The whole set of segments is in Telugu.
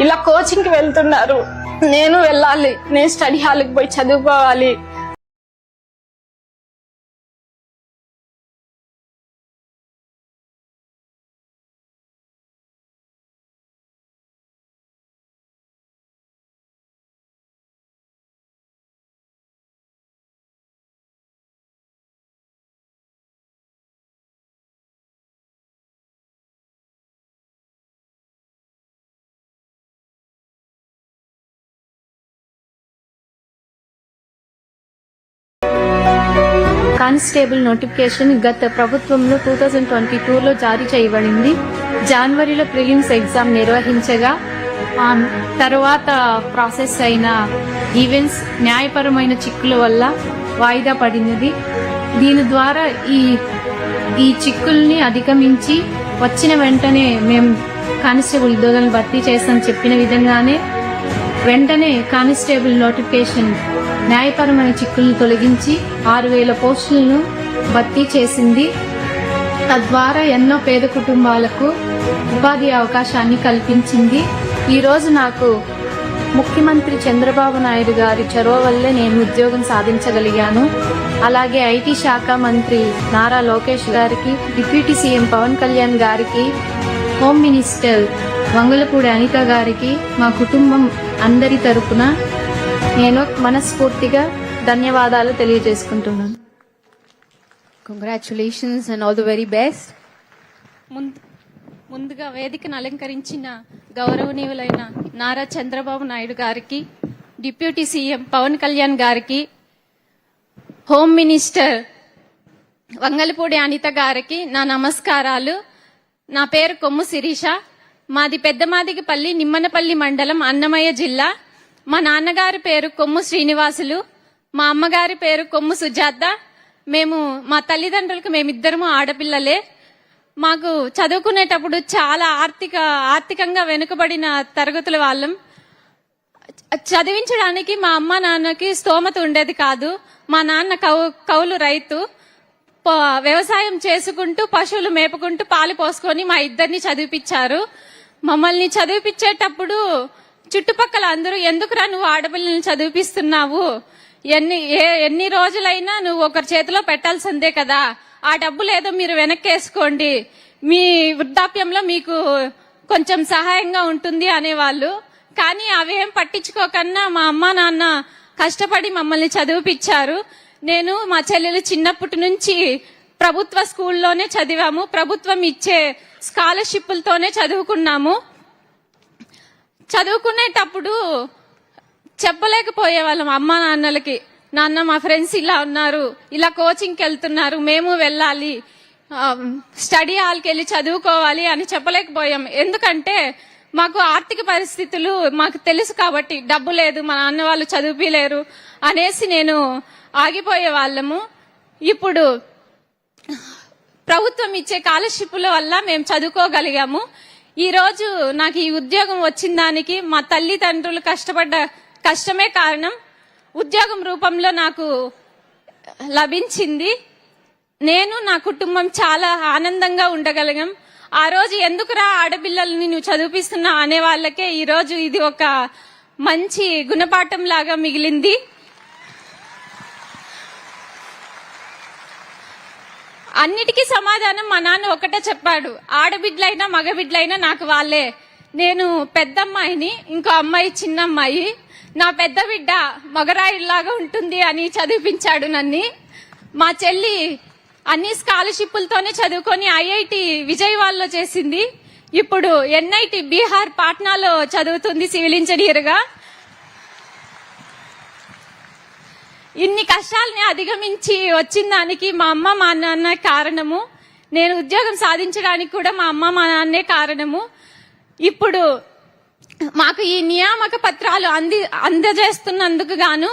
ఇలా కోచింగ్కి వెళ్తున్నారు. నేను వెళ్ళాలి. నేను స్టడీ హాల్కి పోయి చదువుకోవాలి. కానిస్టేబుల్ నోటిఫికేషన్ గత ప్రభుత్వంలో టూ థౌజండ్ ట్వంటీ టూలో జారీ చేయబడింది. జనవరిలో ప్రిలిమ్స్ ఎగ్జామ్ నిర్వహించగా తర్వాత ప్రాసెస్ అయిన ఈవెంట్స్ న్యాయపరమైన చిక్కుల వల్ల వాయిదా పడినది. దీని ద్వారా ఈ ఈ చిక్కుల్ని అధిగమించి వచ్చిన వెంటనే మేము కానిస్టేబుల్ ఉద్యోగాలను భర్తీ చేస్తామని చెప్పిన విధంగానే వెంటనే కానిస్టేబుల్ నోటిఫికేషన్ న్యాయపరమైన చిక్కులను తొలగించి ఆరు వేల పోస్టులను భర్తీ చేసింది. తద్వారా ఎన్నో పేద కుటుంబాలకు ఉపాధి అవకాశాన్ని కల్పించింది. ఈరోజు నాకు ముఖ్యమంత్రి చంద్రబాబు నాయుడు గారి చొరవ వల్లే నేను ఉద్యోగం సాధించగలిగాను. అలాగే ఐటీ శాఖ మంత్రి నారా లోకేష్ గారికి డిప్యూటీ సీఎం పవన్ కళ్యాణ్ గారికి హోమ్ మినిస్టర్ వంగలపూడి అనిత గారికి మా కుటుంబం అందరి తరపున నేను మనస్ఫూర్తిగా ధన్యవాదాలు తెలియజేసుకుంటున్నాను. And all the very best. ముందు ముందుగా వేదికను అలంకరించిన గౌరవనీయులైన నారా చంద్రబాబు నాయుడు గారికి డిప్యూటీ సీఎం పవన్ కళ్యాణ్ గారికి హోమ్ మినిస్టర్ వంగలపూడి అనిత గారికి నా నమస్కారాలు. నా పేరు కొమ్ము శిరీష. మాది పెద్దమాదిగిపల్లి నిమ్మనపల్లి మండలం అన్నమయ్య జిల్లా. మా నాన్నగారి పేరు కొమ్ము శ్రీనివాసులు మా అమ్మగారి పేరు కొమ్ము సుజాత. మేము మా తల్లిదండ్రులకు మేమిద్దరము ఆడపిల్లలే. మాకు చదువుకునేటప్పుడు చాలా ఆర్థిక ఆర్థికంగా వెనుకబడిన తరగతుల వాళ్ళం. చదివించడానికి మా అమ్మ నాన్నకి స్తోమత ఉండేది కాదు. మా నాన్న కౌ కౌలు రైతు. వ్యవసాయం చేసుకుంటూ పశువులు మేపుకుంటూ పాలు పోసుకొని మా ఇద్దరిని చదివిపించారు మమ్మల్ని చదివిపించేటప్పుడు చుట్టుపక్కల అందరూ ఎందుకురా నువ్వు ఆడపిల్లల్ని చదివిపిస్తున్నావు? ఎన్ని ఏ ఎన్ని రోజులైనా నువ్వు ఒకరి చేతిలో పెట్టాల్సిందే కదా. ఆ డబ్బు లేదో మీరు వెనక్కేసుకోండి. మీ వృద్ధాప్యంలో మీకు కొంచెం సహాయంగా ఉంటుంది అనేవాళ్ళు. కానీ అవేం పట్టించుకోకన్నా మా అమ్మ నాన్న కష్టపడి మమ్మల్ని చదివిపించారు నేను మా చెల్లెలు చిన్నప్పటి నుంచి ప్రభుత్వ స్కూల్లోనే చదివాము. ప్రభుత్వం ఇచ్చే స్కాలర్షిప్లతోనే చదువుకున్నాము. చదువుకునేటప్పుడు చెప్పలేకపోయే వాళ్ళం అమ్మ నాన్నలకి నాన్న మా ఫ్రెండ్స్ ఇలా ఉన్నారు ఇలా కోచింగ్కి వెళ్తున్నారు మేము వెళ్ళాలి స్టడీ హాల్కి వెళ్ళి చదువుకోవాలి అని చెప్పలేకపోయాం. ఎందుకంటే మాకు ఆర్థిక పరిస్థితులు మాకు తెలుసు కాబట్టి డబ్బు లేదు మా నాన్న వాళ్ళు చదివిలేరు అనేసి నేను ఆగిపోయే వాళ్ళము ఇప్పుడు ప్రభుత్వం ఇచ్చే స్కాలర్షిప్ల వల్ల మేము చదువుకోగలిగాము. ఈరోజు నాకు ఈ ఉద్యోగం వచ్చిన దానికి మా తల్లిదండ్రులు కష్టపడ్డ కష్టమే కారణం. ఉద్యోగం రూపంలో నాకు లభించింది. నేను నా కుటుంబం చాలా ఆనందంగా ఉండగలిగాం. ఆ రోజు ఎందుకురా ఆడపిల్లల్ని నువ్వు చదివిపిస్తున్నా అనే వాళ్ళకే ఈరోజు ఇది ఒక మంచి గుణపాఠం లాగా మిగిలింది. అన్నిటికీ సమాధానం మా నాన్న ఒకటే చెప్పాడు. ఆడబిడ్డలైనా మగబిడ్డలైనా నాకు వాళ్ళే. నేను పెద్దమ్మాయిని ఇంకో అమ్మాయి చిన్నమ్మాయి. నా పెద్ద బిడ్డ మగరాయిలాగా ఉంటుంది అని చదివిపించాడు నన్ను. మా చెల్లి అన్ని స్కాలర్షిప్లతోనే చదువుకొని ఐఐటి విజయవాడలో చేసింది. ఇప్పుడు ఎన్ఐటి బీహార్ పాట్నాలో చదువుతుంది సివిల్ ఇంజనీర్గా. ఇన్ని కష్టాలని అధిగమించి వచ్చిన దానికి మా అమ్మ మా నాన్న కారణము. నేను ఉద్యోగం సాధించడానికి కూడా మా అమ్మ మా నాన్నే కారణము. ఇప్పుడు మాకు ఈ నియామక పత్రాలు అంది అందజేస్తున్నందుకు గాను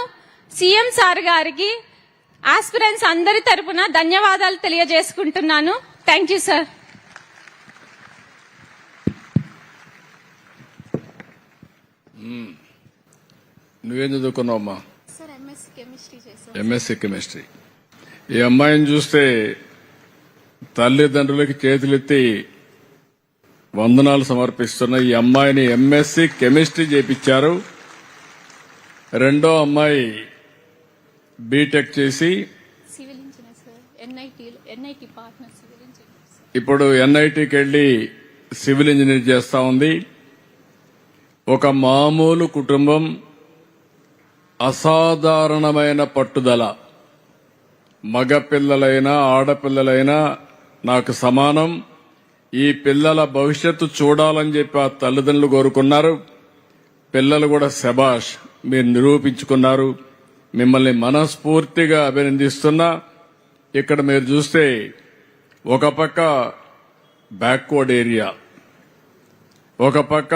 సీఎం సార్ గారికి ఆస్పిరెంట్స్ అందరి తరపున ధన్యవాదాలు తెలియజేసుకుంటున్నాను. Thank you sir. నువ్వేం చదువుకున్నావమ్మా? MSc chemistry. ఈ అమ్మాయిని చూస్తే తల్లిదండ్రులకి చేతులెత్తి వందనాలు సమర్పిస్తున్న ఈ అమ్మాయిని ఎంఎస్సి కెమిస్ట్రీ చేపించారు. రెండో అమ్మాయి బీటెక్ చేసి ఇప్పుడు ఎన్ఐటికి వెళ్ళి సివిల్ ఇంజనీర్ చేస్తా ఉంది. ఒక మామూలు కుటుంబం అసాధారణమైన పట్టుదల. మగ పిల్లలైనా ఆడపిల్లలైనా నాకు సమానం. ఈ పిల్లల భవిష్యత్తు చూడాలని చెప్పి ఆ తల్లిదండ్రులు కోరుకున్నారు. పిల్లలు కూడా శబాష్ మీరు నిరూపించుకున్నారు. మిమ్మల్ని మనస్ఫూర్తిగా అభినందిస్తున్నా. ఇక్కడ మీరు చూస్తే ఒక పక్క బ్యాక్వర్డ్ ఏరియా ఒక పక్క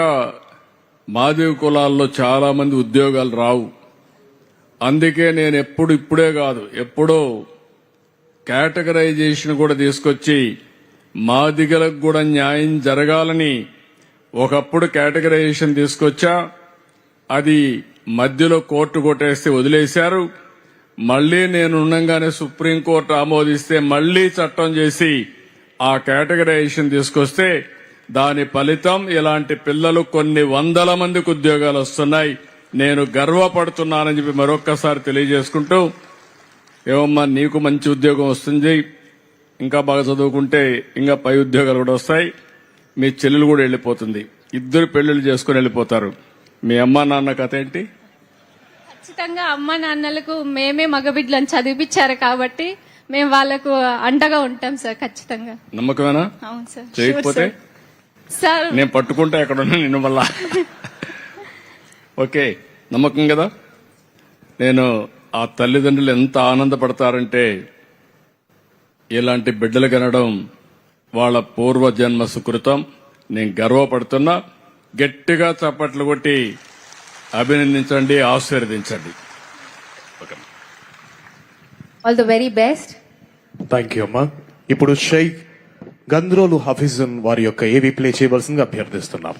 మాదివ కులాల్లో చాలా మంది ఉద్యోగాలు రావు. అందుకే నేను ఎప్పుడు ఇప్పుడే కాదు ఎప్పుడో కేటగరైజేషన్ కూడా తీసుకొచ్చి మాదిగలకు కూడా న్యాయం జరగాలని ఒకప్పుడు కేటగరైజేషన్ తీసుకొచ్చా అది మధ్యలో కోర్టు కొట్టేస్తే వదిలేశారు. మళ్ళీ నేను ఉండగానే సుప్రీంకోర్టు ఆమోదిస్తే మళ్ళీ చట్టం చేసి ఆ కేటగరైజేషన్ తీసుకొస్తే దాని ఫలితం ఇలాంటి పిల్లలు కొన్ని వందల మందికి ఉద్యోగాలు వస్తున్నాయి. నేను గర్వపడుతున్నానని చెప్పి మరొక్కసారి తెలియజేసుకుంటూ ఏమమ్మా నీకు మంచి ఉద్యోగం వస్తుంది ఇంకా బాగా చదువుకుంటే ఇంకా పై ఉద్యోగాలు కూడా వస్తాయి మీ చెల్లెలు కూడా వెళ్ళిపోతుంది ఇద్దరు పెళ్ళిళ్ళు చేసుకుని వెళ్ళిపోతారు. మీ అమ్మా నాన్న కథ ఏంటి? ఖచ్చితంగా అమ్మ నాన్నలకు మేమే మగబిడ్డలను చదివిపించారు కాబట్టి మేము వాళ్ళకు అండగా ఉంటాం సార్ ఖచ్చితంగా. నమ్మకమేనా? అవును సార్ చేయకపోతే? సార్. నేను పట్టుకుంటే అక్కడ ఉన్నా నిన్ను మళ్ళా. ఓకే నమ్మకం కదా? నేను ఆ తల్లిదండ్రులు ఎంత ఆనందపడతారంటే ఇలాంటి బిడ్డలు కనడం వాళ్ళ పూర్వజన్మ సుకృతం. నేను గర్వపడుతున్నా గట్టిగా చప్పట్లు కొట్టి అభినందించండి ఆశీర్వదించండి. All the very best. Thank you అమ్మా. ఇప్పుడు షేక్ గంద్రోలు హఫీజున్ వారి యొక్క ఏవి ప్లే చేయవలసిందిగా అభ్యర్థిస్తున్నాం.